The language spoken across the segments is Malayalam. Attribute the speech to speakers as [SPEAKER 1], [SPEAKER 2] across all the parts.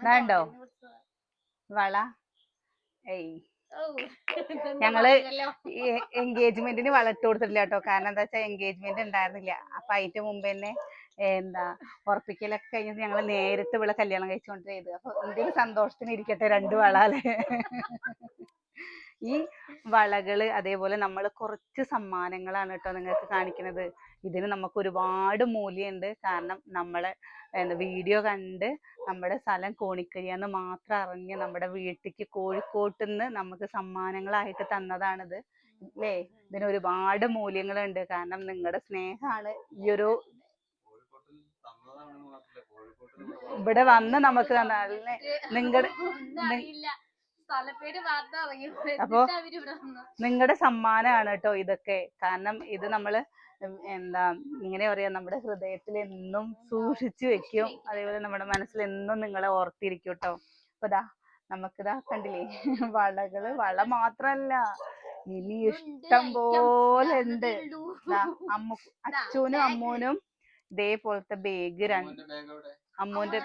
[SPEAKER 1] വേണ്ടോ വള. ഏയ്. ഞങ്ങൾ എൻഗേജ്മെന്റിന് വള ഇട്ട് കൊടുത്തിട്ടില്ല കേട്ടോ. കാരണം എന്താ വെച്ചാൽ എൻഗേജ്മെന്റ് ഉണ്ടായിരുന്നില്ല. അപ്പൊ അതിന്റെ മുമ്പ് തന്നെ എന്താ ഉറപ്പിക്കലൊക്കെ കഴിഞ്ഞിട്ട് ഞങ്ങൾ നേരിട്ട് ഇവിടെ കല്യാണം കഴിച്ചുകൊണ്ട് ചെയ്ത് അപ്പൊ എന്റെ ഒരു സന്തോഷത്തിന് ഇരിക്കട്ടെ രണ്ട് വള അല്ലേ ഈ വളകൾ അതേപോലെ നമ്മൾ കുറച്ച് സമ്മാനങ്ങളാണ് കേട്ടോ നിങ്ങൾക്ക് കാണിക്കുന്നത് ഇതിന് നമുക്ക് ഒരുപാട് മൂല്യമുണ്ട് കാരണം നമ്മളെ എന്താ വീഡിയോ കണ്ട് നമ്മുടെ സ്ഥലം കോണിക്കരിയാന്ന് മാത്രം അറിഞ്ഞ് നമ്മുടെ വീട്ടിക്ക് കോഴിക്കോട്ട് നിന്ന് നമുക്ക് സമ്മാനങ്ങളായിട്ട് തന്നതാണിത്. അല്ലേ ഇതിന് ഒരുപാട് മൂല്യങ്ങളുണ്ട്. കാരണം നിങ്ങളുടെ സ്നേഹമാണ് ഈ ഒരു ഇവിടെ വന്ന് നമുക്ക് തന്ന അല്ലേ? അപ്പൊ നിങ്ങളുടെ സമ്മാനമാണ് കേട്ടോ ഇതൊക്കെ. കാരണം ഇത് നമ്മൾ എന്താ ഇങ്ങനെ പറയാ നമ്മുടെ ഹൃദയത്തിൽ എന്നും സൂക്ഷിച്ചു വെക്കും. അതേപോലെ നമ്മുടെ മനസ്സിൽ എന്നും നിങ്ങളെ ഓർത്തിരിക്കും കേട്ടോ. അപ്പൊ ദാ നമുക്കിതാ കണ്ടില്ലേ? വളകൾ വള മാത്രല്ല. ഇനി ഇഷ്ടം പോലെ ഉണ്ട് ദാ അമ്മ അച്ഛനും അമ്മൂനും ഇതേപോലത്തെ ബാഗ് രണ്ട് അമ്മൂന്റെ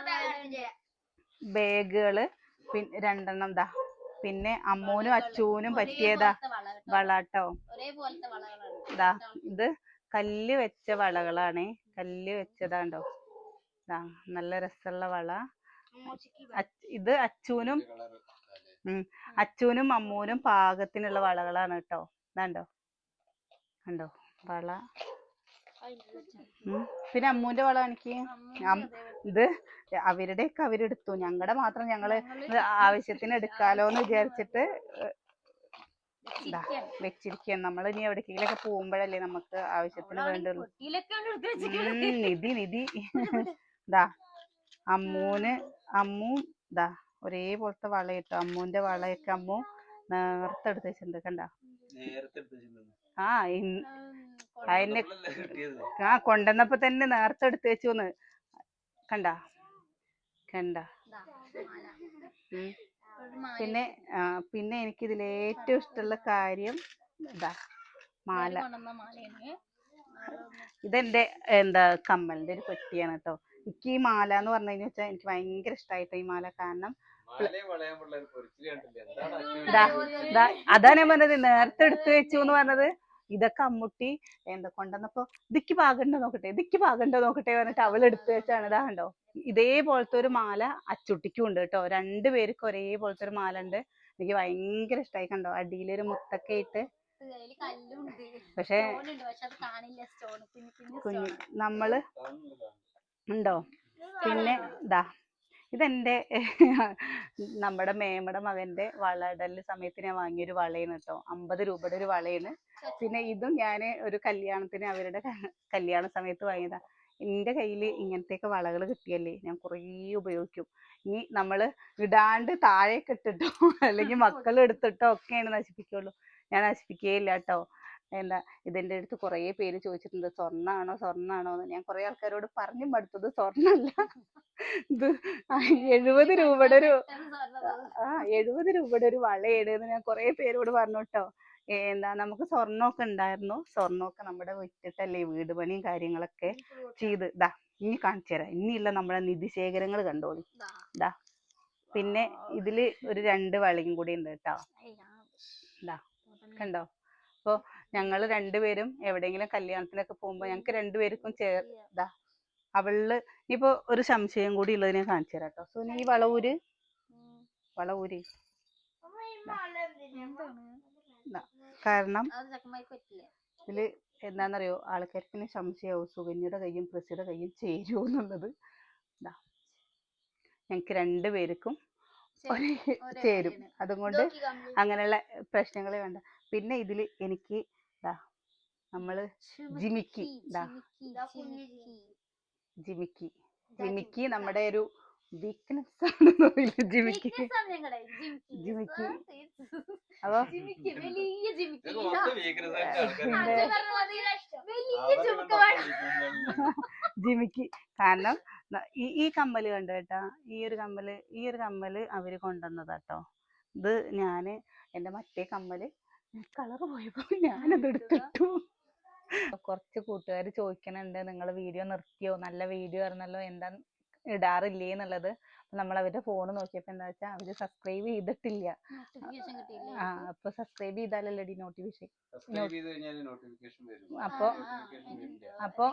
[SPEAKER 1] ബാഗുകൾ പിന്നെ രണ്ടെണ്ണം ദാ. പിന്നെ അമ്മൂനും അച്ചൂനും പറ്റിയതാ വളാട്ടോ. ദാ ഇത്. കല്ല് വെച്ച വളകളാണേ. കല്ല് വെച്ചതാണ്ടോ? ദാ നല്ല രസമുള്ള വള. ഇത്. അച്ചൂനും അച്ചൂനും അമ്മൂനും പാകത്തിനുള്ള വളകളാണ് കേട്ടോ. ഇതാണ്ടോ? കണ്ടോ? വള. പിന്നെ അമ്മൂന്റെ വളം എനിക്ക്. ഇത് അവരുടെയൊക്കെ അവരെടുത്തു. ഞങ്ങളുടെ മാത്രം ഞങ്ങൾ ആവശ്യത്തിന് എടുക്കാലോന്ന് വിചാരിച്ചിട്ട് ഇതാ വെച്ചിരിക്കുകയാണ് നമ്മൾ ഇനി എവിടേക്കെങ്കിലൊക്കെ പോകുമ്പോഴല്ലേ നമുക്ക് ആവശ്യത്തിന് വേണ്ടുള്ളൂ നിധി നിധി. ദാ അമ്മൂന് അമ്മു ദാ ഒരേപോലത്തെ വള ഇട്ടു അമ്മൂന്റെ വളയൊക്കെ അമ്മു നേരത്തെ എടുത്ത് വെച്ചിട്ടുണ്ട്. കണ്ട?
[SPEAKER 2] നേരത്തെ
[SPEAKER 1] ആ. അതിന് ആ കൊണ്ടുവന്നപ്പോ തന്നെ നേരത്തെ എടുത്ത് വെച്ചുന്ന്. കണ്ട? കണ്ട? പിന്നെ ആ, പിന്നെ എനിക്ക് ഇതിൽ ഏറ്റവും ഇഷ്ടമുള്ള കാര്യം ഇതാ മാല. ഇതെന്റെ എന്താ കമ്മലിന്റെ ഒരു പെട്ടിയാണ് കേട്ടോ എനിക്ക് ഈ മാല എന്ന് പറഞ്ഞു കഴിഞ്ഞാൽ വെച്ചാൽ എനിക്ക് ഭയങ്കര ഇഷ്ടമായിട്ടോ ഈ മാല കാരണം? അതാ ഞാൻ പറഞ്ഞത് നേരത്തെ എടുത്തു വെച്ചു എന്ന് പറഞ്ഞത്. ഇതൊക്കെ അമ്മുട്ടി എന്താ കൊണ്ടുവന്നപ്പോ ഇതിക്ക് പാകണ്ടോ നോക്കട്ടെ ഇതിക്ക് പാകണ്ടോ നോക്കട്ടെ പറഞ്ഞിട്ട് അവൾ എടുത്തു വെച്ചാണ് ഇതാ കണ്ടോ? ഇതേപോലത്തെ ഒരു മാല അച്ചുട്ടിക്കും ഉണ്ട് കേട്ടോ. രണ്ടുപേർക്ക് ഒരേപോലത്തെ ഒരു മാല ഉണ്ട്. എനിക്ക് ഭയങ്കര ഇഷ്ടമായി കണ്ടോ? അടിയിലൊരു മുത്തൊക്കെ ഇട്ട്.
[SPEAKER 3] കല്ലുണ്ട്.
[SPEAKER 1] പക്ഷെ
[SPEAKER 3] കുഞ്ഞു
[SPEAKER 2] നമ്മൾ.
[SPEAKER 1] ഉണ്ടോ? പിന്നെ ഇതാ. ഇതെന്റെ നമ്മുടെ മേമയുടെ മകന്റെ വളടൽ സമയത്ത് ഞാൻ വാങ്ങിയൊരു വളയാണ് കേട്ടോ. അമ്പത് രൂപയുടെ ഒരു വളയാണ് പിന്നെ ഇതും ഞാൻ ഒരു കല്യാണത്തിന് അവരുടെ കല്യാണ സമയത്ത് വാങ്ങിയതാ. എന്റെ കയ്യിൽ ഇങ്ങനത്തെയൊക്കെ വളകൾ കിട്ടിയല്ലേ ഞാൻ കുറേ ഉപയോഗിക്കും. ഇനി നമ്മൾ ഇടാണ്ട് താഴേക്ക് ഇട്ടിട്ടോ അല്ലെങ്കിൽ മക്കൾ എടുത്തിട്ടോ ഒക്കെയാണ് നശിപ്പിക്കുള്ളൂ. ഞാൻ നശിപ്പിക്കുകയില്ല കേട്ടോ. എന്താ ഇതിന്റെ അടുത്ത് കുറേ പേര് ചോദിച്ചിട്ടുണ്ട്. സ്വർണമാണോ സ്വർണമാണോ എന്ന്. ഞാൻ കുറേ ആൾക്കാരോട് പറഞ്ഞു മടുത്തത് സ്വർണമല്ല ഇത് എഴുപത് രൂപയുടെ ഒരു ആ എഴുപത് രൂപയുടെ ഒരു വളയാണ് എന്ന് ഞാൻ കുറേ പേരോട് പറഞ്ഞു കേട്ടോ എന്താ നമുക്ക് സ്വർണമൊക്കെ ഉണ്ടായിരുന്നു സ്വർണമൊക്കെ നമ്മുടെ വിറ്റിട്ടല്ലേ വീട് പണിയും കാര്യങ്ങളൊക്കെ ചെയ്ത്. ദാ ഇനി കാണിച്ചു തരാം. ഇനിയുള്ള നമ്മുടെ നിധി ശേഖരങ്ങൾ കണ്ടോളി. ദാ. പിന്നെ ഇതിൽ ഒരു രണ്ട് വളയും കൂടി ഉണ്ട് കേട്ടോ ദാ കണ്ടോ? അപ്പൊ ഞങ്ങൾ രണ്ടുപേരും എവിടെയെങ്കിലും കല്യാണത്തിനൊക്കെ പോകുമ്പോ ഞങ്ങൾക്ക് രണ്ടുപേർക്കും ചേർതാ അവളിൽ ഇനിയിപ്പോ ഒരു സംശയം കൂടി ഉള്ളത് ഞാൻ കാണിച്ചു തരാം കേട്ടോ സോ ഈ വളവൂര്? വളവൂര്. കാരണം ഇതിൽ എന്താണെന്നറിയോ ആൾക്കാർക്ക് സംശയമാവും സുകന്യയുടെ കയ്യും പ്രസിയുടെ കയ്യും ചേരുമോ എന്നുള്ളത്. ഞങ്ങൾക്ക് രണ്ടുപേർക്കും ചേരും. അതുകൊണ്ട് അങ്ങനെയുള്ള പ്രശ്നങ്ങൾ വേണ്ട. പിന്നെ ഇതിൽ എനിക്ക് നമ്മൾ ജിമിക്കി. ദാ. ജിമിക്കി. ജിമിക്കി നമ്മുടെ ഒരു വീക്ക്നെസ് ആണ് ജിമിക്കി. ജിമിക്കി. അപ്പൊ
[SPEAKER 3] ജിമിക്കി
[SPEAKER 1] കാരണം ഈ ഈ കമ്മൽ കണ്ടു കേട്ടാ ഈ ഒരു കമ്മൽ ഈ ഒരു കമ്മൽ അവർ കൊണ്ടുവന്നതാട്ടോ. ഇത് ഞാൻ എന്റെ മറ്റേ കമ്മൽ കളർ പോയപ്പോ ഞാനത് എടുത്തിട്ടു. കുറച്ച് കൂട്ടുകാർ ചോദിക്കണുണ്ട് നിങ്ങൾ വീഡിയോ നിർത്തിയോ? നല്ല വീഡിയോ ആയിരുന്നല്ലോ എന്താ ഇടാറില്ലേ? എന്നുള്ളത്. നമ്മൾ അവരുടെ ഫോൺ നോക്കിയപ്പോ എന്താ വെച്ചാൽ അവർ സബ്സ്ക്രൈബ് ചെയ്തിട്ടില്ല. ആ അപ്പൊ സബ്സ്ക്രൈബ് ചെയ്താലല്ലേ ഡി നോട്ടിഫിക്കേഷൻ അപ്പൊ- അപ്പൊ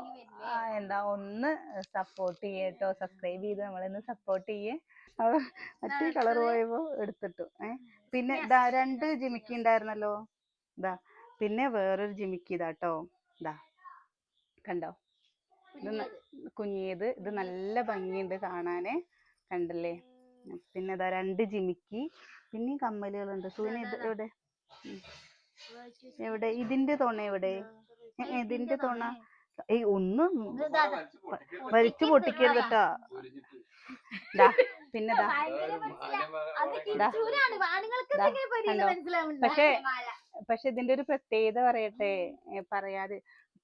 [SPEAKER 1] എന്താ ഒന്ന് സപ്പോർട്ട് ചെയ്യട്ടോ. സബ്സ്ക്രൈബ് ചെയ്ത് നമ്മളൊന്ന് സപ്പോർട്ട് ചെയ്യേ. മറ്റേ കളർ പോയപ്പോ എടുത്തിട്ടു. ഏഹ് പിന്നെ ഇതാ രണ്ട് ജിമിക്കി ഉണ്ടായിരുന്നല്ലോ. ഇതാ പിന്നെ വേറൊരു ജിമിക്കി ഇതാട്ടോ. ഇതാ കണ്ടോ? ഇത് കുഞ്ഞിയത് ഇത് നല്ല ഭംഗിയുണ്ട് കാണാന്. കണ്ടല്ലേ? പിന്നെ ഇതാ രണ്ട് ജിമിക്കി പിന്നെയും കമ്മലുകളുണ്ട്. സൂന ഇത് എവിടെ? എവിടെ? ഇതിന്റെ തുണ എവിടെ? ഇതിന്റെ തുണ. ഏയ് ഒന്നും
[SPEAKER 2] വലിച്ചു പൊട്ടിക്കരുത്.
[SPEAKER 1] കേട്ടോ. പിന്നെ ദാ. ദാ. ദാ. പക്ഷേ. പക്ഷെ ഇതിന്റെ ഒരു പ്രത്യേകത പറയട്ടെ. പറയാതെ.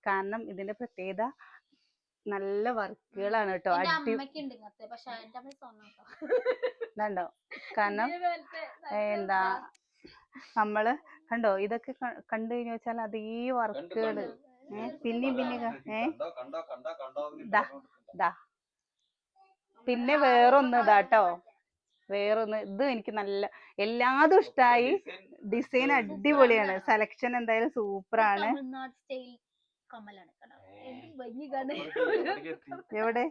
[SPEAKER 1] കാരണം ഇതിന്റെ പ്രത്യേകത നല്ല വർക്കുകളാണ് കേട്ടോ. ഇതുണ്ടോ? കാരണം എന്താ? നമ്മൾ കണ്ടോ? ഇതൊക്കെ കണ്ടു കഴിഞ്ഞു വെച്ചാൽ അതേ വർക്കുകൾ.
[SPEAKER 2] കണ്ടു.
[SPEAKER 1] പിന്നെയും പിന്നെയും പിന്നെ
[SPEAKER 2] അതാണ്.
[SPEAKER 1] ഏ
[SPEAKER 2] കണ്ടോ കണ്ടോ കണ്ടോ കണ്ടോ എന്ന്
[SPEAKER 1] ദാ.
[SPEAKER 2] പറഞ്ഞുകൊണ്ടിരിക്കണ്ട.
[SPEAKER 1] ദാ പിന്നെ വേറൊന്ന് ഇതാട്ടോ. വേറൊന്ന് ഇത് എനിക്ക് നല്ല എല്ലാതും ഇഷ്ടായി.
[SPEAKER 2] ഡിസൈൻ
[SPEAKER 1] അടിപൊളിയാണ്. സെലക്ഷൻ എന്തായാലും സൂപ്പറാണ്? എവിടെ?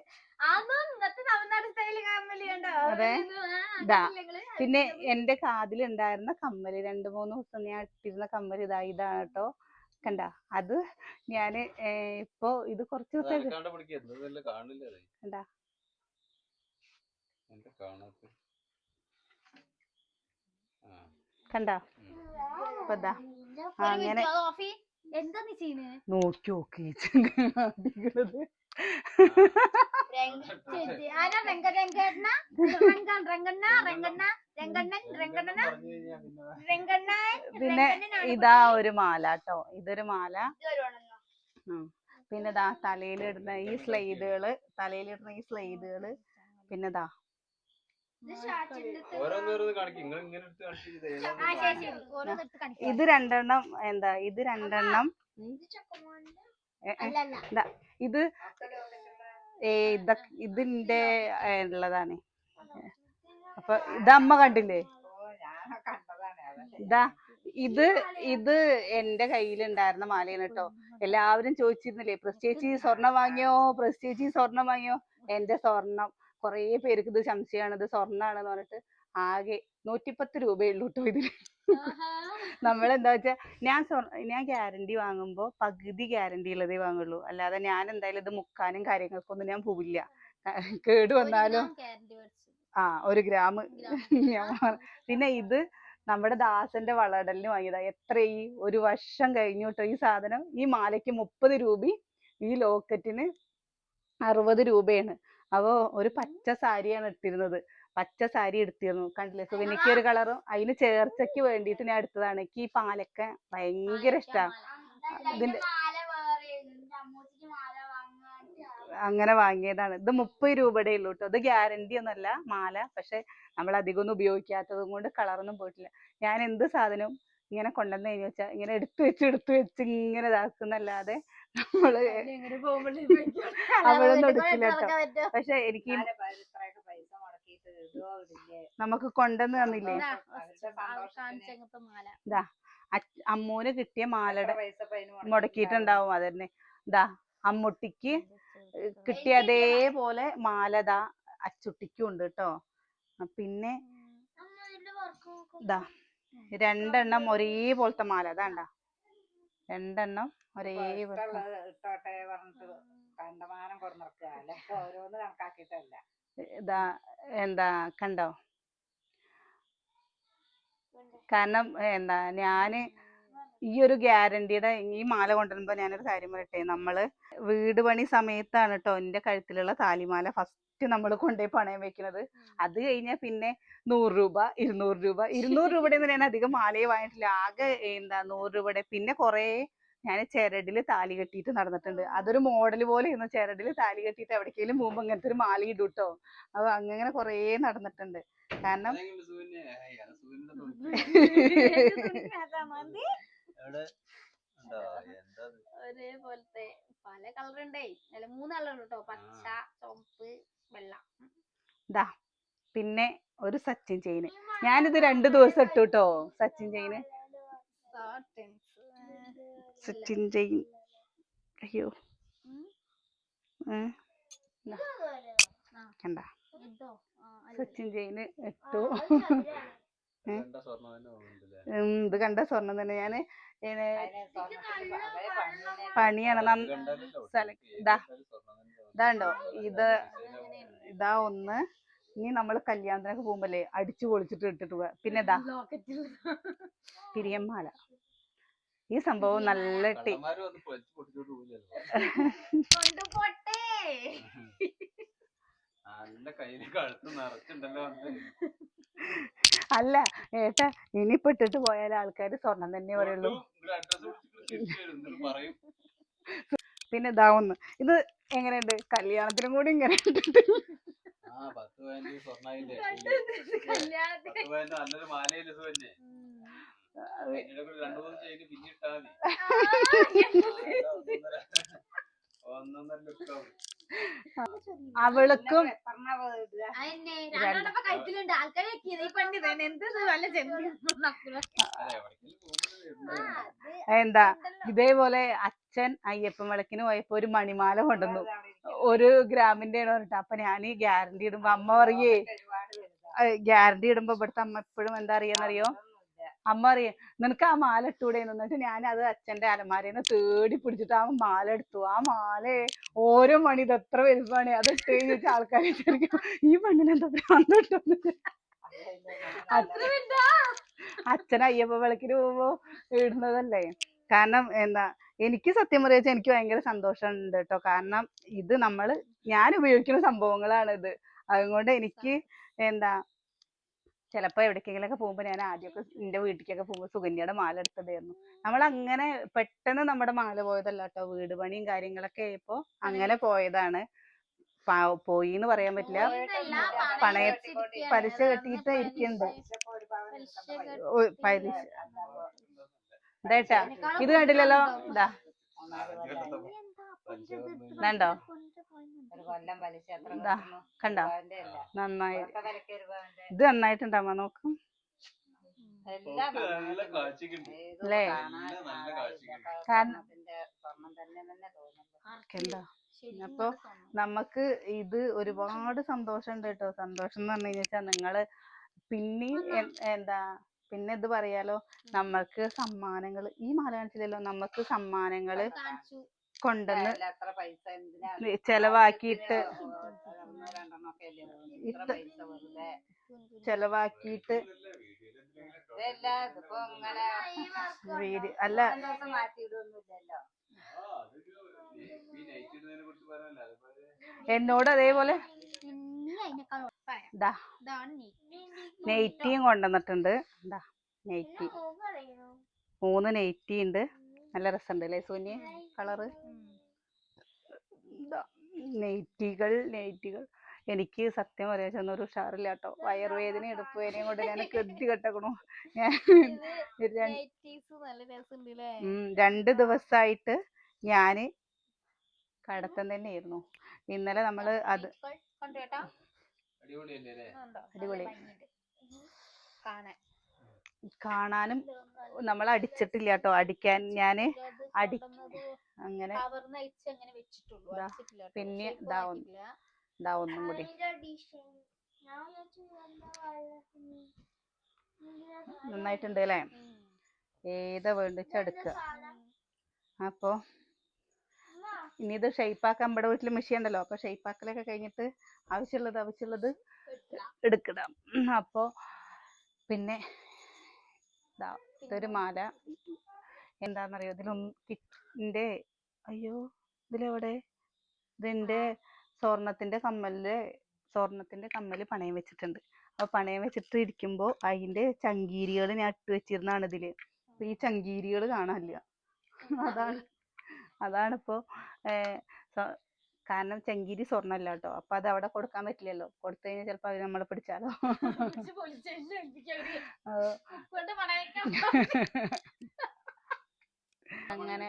[SPEAKER 3] അതും. ഇതാ?
[SPEAKER 1] പിന്നെ എന്റെ കാതിലുണ്ടായിരുന്ന കമ്മൽ രണ്ട് മൂന്ന് ദിവസം ഞാൻ ഇട്ടിരുന്ന കമ്മൽ ഇതാ ഇതാണ് കേട്ടോ. കണ്ട? അത് ഞാൻ ഇപ്പോ ഇപ്പൊ ഇത് കുറച്ച് ദിവസം കണ്ടാ?
[SPEAKER 2] എന്താ കാണാത്ത.
[SPEAKER 1] കണ്ട? ഇതാ അങ്ങനെ-.
[SPEAKER 3] എന്താ നീ
[SPEAKER 1] നോക്കി
[SPEAKER 2] പിന്നെ
[SPEAKER 1] ഇതാ ഒരു മാല കേട്ടോ. ഇതൊരു മാല.
[SPEAKER 3] ഇത്?
[SPEAKER 1] പിന്നെ ദാ തലയിലിടുന്ന ഈ സ്ലൈഡുകൾ തലയിലിടുന്ന ഈ സ്ലൈഡുകൾ. പിന്നെ ദാ.
[SPEAKER 3] ഇത് ഷാച്ചിന്റെ
[SPEAKER 2] ഓരോന്നോരോന്ന് കാണിക്കും നിങ്ങൾ ഇങ്ങനെ എടുത്ത് കാണിച്ചു ഇത്
[SPEAKER 1] രണ്ടെണ്ണം എന്താ ഇത് രണ്ടെണ്ണം.
[SPEAKER 3] ഇത്
[SPEAKER 1] ഇതിന്റെ ഉള്ളതാണ്. അപ്പൊ ഇത് അമ്മ കണ്ടില്ലേ? ഇതാ ഇത് ഇത് എന്റെ കയ്യിലുണ്ടായിരുന്ന മാലയാണ് കേട്ടോ. എല്ലാവരും ചോദിച്ചിരുന്നില്ലേ പ്രത്യേകിച്ച് സ്വർണം വാങ്ങിയോ പ്രത്യേകിച്ച് സ്വർണം വാങ്ങിയോ? എന്റെ സ്വർണം കുറേ പേർക്ക് ഇത് സംശയമാണ് ഇത് സ്വർണാണെന്ന് പറഞ്ഞിട്ട് ആകെ നൂറ്റിപ്പത്ത് രൂപയുള്ളൂ കേട്ടോ ഇതിന്. നമ്മളെന്താ വെച്ചാ ഞാൻ ഞാൻ ഗ്യാരണ്ടി വാങ്ങുമ്പോൾ പകുതി ഗ്യാരണ്ടി ഉള്ളതേ വാങ്ങുള്ളൂ. അല്ലാതെ ഞാൻ എന്തായാലും ഇത് മുക്കാനും കാര്യങ്ങൾക്കൊന്നും ഞാൻ പോവില്ല. കേട് വന്നാലും ആ ഒരു ഗ്രാം പിന്നെ ഇത് നമ്മുടെ ദാസന്റെ വളടലിന് വാങ്ങിയതാ. എത്ര ഈ ഒരു വർഷം കഴിഞ്ഞു കേട്ടോ ഈ സാധനം. ഈ മാലയ്ക്ക് മുപ്പത് രൂപ ഈ ലോക്കറ്റിന് അറുപത് രൂപയാണ്. അപ്പോ ഒരു പച്ച സാരിയാണ് ഇട്ടിരുന്നത്. പച്ച സാരി എടുത്തിരുന്നു. കണ്ടില്ലേ? സുകന്യക്ക് ഒരു കളറും അതിന് ചേർച്ചയ്ക്ക് വേണ്ടിയിട്ട് ഞാൻ എടുത്തതാണ്. എനിക്ക് ഈ പാലൊക്കെ ഭയങ്കര ഇഷ്ടമാണ് ഇതിന്റെ അങ്ങനെ വാങ്ങിയതാണ്. ഇത് മുപ്പത് രൂപയുടെ ഉള്ളൂ കേട്ടോ ഇത് ഗ്യാരണ്ടി ഒന്നല്ല മാല. പക്ഷെ നമ്മൾ അധികം ഒന്നും ഉപയോഗിക്കാത്തതും കൊണ്ട് കളറൊന്നും പോയിട്ടില്ല. ഞാൻ എന്ത് സാധനവും ഇങ്ങനെ കൊണ്ടുവന്ന് കഴിഞ്ഞു വെച്ചാൽ ഇങ്ങനെ എടുത്തു വെച്ച് എടുത്തു വെച്ച് ഇങ്ങനെ ഇതാക്കുന്നല്ലാതെ നമ്മൾ അവളൊന്നും എടുക്കില്ല കേട്ടോ. പക്ഷെ എനിക്ക് നമുക്ക് കൊണ്ടുവന്ന് തന്നില്ലേ? ഇതാ അമ്മൂന് കിട്ടിയ മാലയുടെ മുടക്കിയിട്ടുണ്ടാവും അത് തന്നെ. ഇതാ അമ്മുട്ടിക്ക് കിട്ടിയ അതേപോലെ മാല ദാ അച്ചുട്ടിക്കും ഉണ്ട് കേട്ടോ. പിന്നെ ഇതാ രണ്ടെണ്ണം ഒരേപോലത്തെ മാല അതാണ്ട? രണ്ടെണ്ണം
[SPEAKER 4] ഇട്ടോട്ടെ പറഞ്ഞിട്ട് കണ്ടമാനം ഓരോന്ന് കണക്കാക്കിയിട്ടല്ല.
[SPEAKER 1] ഇതാ എന്താ കണ്ടോ? കാരണം എന്താ ഞാൻ ഈ ഒരു ഗ്യാരണ്ടിയുടെ ഈ മാല കൊണ്ടുവരുമ്പോ ഞാനൊരു കാര്യം പറയട്ടെ? നമ്മൾ വീട് പണി സമയത്താണ് കേട്ടോ എന്റെ കഴുത്തിലുള്ള താലിമാല ഫസ്റ്റ് നമ്മൾ കൊണ്ടുപോയി പണയം വെക്കുന്നത്. അത് കഴിഞ്ഞാൽ പിന്നെ നൂറ് രൂപ ഇരുന്നൂറ് രൂപ. ഇരുന്നൂറ് രൂപയുടെ ഒന്നും ഞാൻ അധികം മാലയെ വാങ്ങിയിട്ടില്ല. ആകെ എന്താ നൂറ് രൂപയുടെ പിന്നെ കുറേ ഞാൻ ചിരടിൽ താലി കെട്ടിയിട്ട് നടന്നിട്ടുണ്ട്. അതൊരു മോഡൽ പോലെ ഇരുന്നു. ചിരടിൽ താലി കെട്ടിയിട്ട് എവിടേക്കെങ്കിലും പോകുമ്പോ ഇങ്ങനത്തെ ഒരു മാല ഇടും കേട്ടോ അത് അങ്ങനെ കുറേ നടന്നിട്ടുണ്ട്. കാരണം?
[SPEAKER 3] ഒരേപോലത്തെ പല കളറുണ്ടേ. അല്ല മൂന്ന് കളർ കേട്ടോ പച്ച ചുവപ്പ് വെള്ള.
[SPEAKER 1] ദാ പിന്നെ ഒരു സച്ചിൻ ചെയിന്. ഞാനിത് രണ്ട് ദിവസം ഇട്ടു കേട്ടോ സച്ചിൻ ചെയിന്. സച്ചിൻ ചെയിൻ. അയ്യോ. കണ്ട.
[SPEAKER 3] ഇതോ.
[SPEAKER 1] സച്ചിൻ ചെയിന് ഇട്ടു. ഇത് കണ്ട സ്വർണം തന്നെ
[SPEAKER 4] ഞാൻ
[SPEAKER 1] പണിയാണ്.
[SPEAKER 2] ഇതാ ഇത്
[SPEAKER 1] ഇതാണ്ടോ ഇത് ഇതാ ഒന്ന്. ഇനി നമ്മൾ കല്യാണത്തിനൊക്കെ പോകുമ്പോല്ലേ അടിച്ചു പൊളിച്ചിട്ട് ഇട്ടിട്ട് പോവാ പിന്നെ ഇതാ. പിരിയന്മാല ഈ സംഭവം നല്ല ടി. അല്ല ഏട്ടാ ഇനിയിപ്പൊ ഇട്ടിട്ട് പോയാൽ ആൾക്കാർ സ്വർണം തന്നെ പറയുള്ളൂ. പിന്നെ ഇതാ ഒന്ന്. ഇത് എങ്ങനെയുണ്ട്? കല്യാണത്തിനും കൂടി ഇങ്ങനെ ഇട്ടിട്ട്
[SPEAKER 2] പത്ത് പതിനഞ്ച്
[SPEAKER 3] സ്വർണായില്ലേ?
[SPEAKER 2] പത്ത് പതിനഞ്ച് നല്ലൊരു മാലയില്ലേ സുവന്നെ രണ്ടു മൂന്ന് ചെയിന് പിന്നിട്ടാ മതി. ഒന്നൊന്നര- ലുക്കാവും
[SPEAKER 1] അവൾക്കും.
[SPEAKER 3] എന്താ
[SPEAKER 1] ഇതേപോലെ അച്ഛൻ അയ്യപ്പൻ വിളക്കിന് പോയപ്പോ ഒരു മണിമാല കൊണ്ടുവന്നു. ഒരു ഗ്രാമിന്റെ ആണ് പറഞ്ഞിട്ട്. അപ്പൊ ഞാൻ ഈ ഗ്യാരണ്ടി ഇടുമ്പോ അമ്മ പറയേ ഗ്യാരണ്ടി ഇടുമ്പോ ഇവിടുത്തെ അമ്മ എപ്പോഴും എന്താ അറിയാന്നറിയോ അമ്മ പറയേ നിനക്ക് ആ മാല ഇട്ടൂടെ എന്നിട്ട് ഞാൻ അത് അച്ഛന്റെ അലമാരേന്ന് തേടി പിടിച്ചിട്ട് ആ മാല എടുത്തു. ആ മാല ഓരോ മണി ഇത് എത്ര വലുപ്പമാണ് അത് ഇട്ട് കഴിഞ്ഞിട്ട് ആൾക്കാർ ഈ പെണ്ണിന് എന്താ കിട്ടുന്നു അച്ഛൻ അയ്യപ്പ വിളക്കിന് പോകുമ്പോ ഇടുന്നതല്ലേ? കാരണം എന്താ എനിക്ക് സത്യം പറയാ എനിക്ക് ഭയങ്കര സന്തോഷമുണ്ട് കേട്ടോ കാരണം ഇത് നമ്മൾ ഞാൻ ഉപയോഗിക്കുന്ന സംഭവങ്ങളാണ് ഇത്. അതുകൊണ്ട് എനിക്ക് എന്താ ചിലപ്പോൾ എവിടേക്കെങ്കിലൊക്കെ പോകുമ്പോ ഞാൻ ആദ്യമൊക്കെ എന്റെ വീട്ടിലേക്കൊക്കെ പോകുമ്പോ സുകന്യയുടെ മാല എടുത്തതായിരുന്നു. നമ്മൾ അങ്ങനെ പെട്ടെന്ന് നമ്മുടെ മാല പോയതല്ല കേട്ടോ വീട് പണിയും കാര്യങ്ങളൊക്കെ ആയപ്പോ അങ്ങനെ പോയതാണ്. പോയി എന്ന് പറയാൻ പറ്റില്ല. പണയ പലിശ കെട്ടിയിട്ട് ഇരിക്കുന്നുണ്ട് പലിശ ഇതേട്ടാ. ഇത് കണ്ടില്ലല്ലോ? ഇതാ.
[SPEAKER 4] കിട്ടുന്നു?
[SPEAKER 1] കണ്ടോ. നന്നായി. ഇത് നന്നായിട്ടുണ്ടാവാ നോക്കും. അല്ലേ? കാരണം- എന്താ? അപ്പൊ നമുക്ക് ഇത് ഒരുപാട് സന്തോഷം ഉണ്ട് കേട്ടോ. സന്തോഷം എന്ന് പറഞ്ഞു കഴിഞ്ഞാൽ നിങ്ങൾ പിന്നെയും എന്താ പിന്നെ ഇത് പറയാലോ നമ്മൾക്ക് സമ്മാനങ്ങൾ ഈ മാല കാണിച്ചില്ലല്ലോ നമുക്ക് സമ്മാനങ്ങൾ കൊണ്ടുവന്ന് ചിലവാക്കിയിട്ട് ചിലവാക്കിയിട്ട് അല്ലേ
[SPEAKER 2] വീട്
[SPEAKER 1] എന്നോട് അതേപോലെ നെയ്റ്റിയും കൊണ്ടുവന്നിട്ടുണ്ട്. എന്താ നെയ്റ്റി മൂന്ന് നെയ്റ്റി ഉണ്ട് നല്ല രസമുണ്ട് അല്ലേ സൂന്യ? കളറ്? നെയ്റ്റികൾ നെയ്റ്റികൾ എനിക്ക് സത്യം പറയാ ചെന്ന ഒരു ഉഷാറില്ല കേട്ടോ വയറുവേദന എടുപ്പ് വേദനയും കൊണ്ട് ഞാൻ കെട്ടി കെട്ടക്കണു. ഞാൻ രണ്ട് ദിവസമായിട്ട് ഞാൻ കടത്തം തന്നെയായിരുന്നു. ഇന്നലെ നമ്മൾ അത് അടിപൊളി.
[SPEAKER 3] കാണാൻ.
[SPEAKER 1] കാണാനും നമ്മൾ അടിച്ചിട്ടില്ല കേട്ടോ അടിക്കാൻ ഞാൻ അടി അങ്ങനെ
[SPEAKER 3] കവർന്ന് അയച്ച് അങ്ങനെ വെച്ചിട്ടുള്ളൂ. അടിച്ചിട്ടില്ല
[SPEAKER 1] പിന്നെ
[SPEAKER 3] ഇതാവുന്നു
[SPEAKER 1] ദാ ഒന്ന്.
[SPEAKER 3] ആക്കിയിട്ടില്ല.
[SPEAKER 1] ഇതാ ഒന്നും കൂടി. നന്നായിട്ടുണ്ട് അല്ലേ. ഏതാ വേണ്ടിച്ചെടുക്കുക അപ്പൊ ഇനി ഇത് ഷെയ്പ്പാക്കാൻ നമ്മുടെ വീട്ടിൽ മെഷീൻ ഉണ്ടല്ലോ അപ്പൊ ഷെയ്പ്പാക്കലൊക്കെ കഴിഞ്ഞിട്ട് ആവശ്യമുള്ളത് ആവശ്യമുള്ളത് എടുക്കണം അപ്പോൾ അപ്പൊ പിന്നെ ഇതാ ഇതൊരു മാല. എന്താന്നറിയോ? ഇതിലൊന്നും കിറ്റിന്റെ അയ്യോ ഇതിലെവിടെ? ഇതിന്റെ സ്വർണത്തിന്റെ കമ്മലിൽ സ്വർണത്തിന്റെ കമ്മൽ പണയം വെച്ചിട്ടുണ്ട്. അപ്പൊ പണയം വെച്ചിട്ട് ഇരിക്കുമ്പോൾ അതിന്റെ ചങ്കീരികൾ ഞാൻ ഇട്ട് വെച്ചിരുന്നാണ് ഇതിൽ അപ്പൊ ഈ ചങ്കീരികൾ കാണാനില്ല. അതാണ് അതാണിപ്പോ ഏർ സ്വ- കാരണം ചങ്കീരി സ്വർണല്ല കേട്ടോ അപ്പൊ അത് അവിടെ കൊടുക്കാൻ പറ്റില്ലല്ലോ. കൊടുത്തു കഴിഞ്ഞാൽ ചിലപ്പോ അവർ നമ്മളെ പിടിച്ചാലോ. അങ്ങനെ.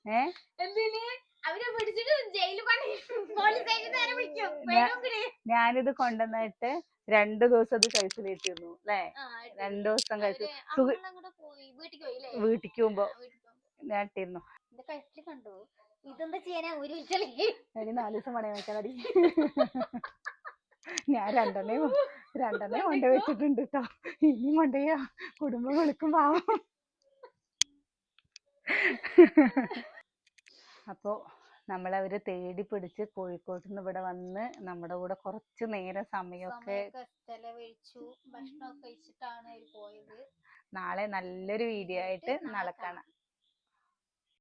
[SPEAKER 2] ഇപ്പൊ
[SPEAKER 3] അവരെ പിടിച്ചിട്ട് ജയിലിൽ പോലീസ് വിളിക്കും.
[SPEAKER 1] ഞാനിത് കൊണ്ടുവന്നിട്ട് രണ്ടു ദിവസം അത് കഴിച്ചു വീട്ടിരുന്നു അല്ലേ? രണ്ടു ദിവസം കഴിച്ചു
[SPEAKER 3] വീട്ടിക്ക്
[SPEAKER 1] പോകുമ്പോ
[SPEAKER 3] കണ്ടു? ഇതെന്താ ചെയ്യാനാ? ഒരു
[SPEAKER 1] നാല് ദിവസം പണയം വെക്കാനടി. ഞാൻ രണ്ടെണ്ണേ രണ്ടെണ്ണേ കൊണ്ട വെച്ചിട്ടുണ്ട് കേട്ടോ ഇനി കൊണ്ടുപോയ കുടുംബം വിളിക്കും പാവം. അപ്പോ നമ്മളവര് തേടി പിടിച്ച് കോഴിക്കോട്ട് നിന്ന് ഇവിടെ വന്ന് നമ്മുടെ കൂടെ കുറച്ച് നേരം സമയമൊക്കെ
[SPEAKER 3] ഭക്ഷണമൊക്കെ കഴിച്ചിട്ടാണ് പോയത്.
[SPEAKER 1] നാളെ നല്ലൊരു വീഡിയോ ആയിട്ട് നാളെ കാണാം.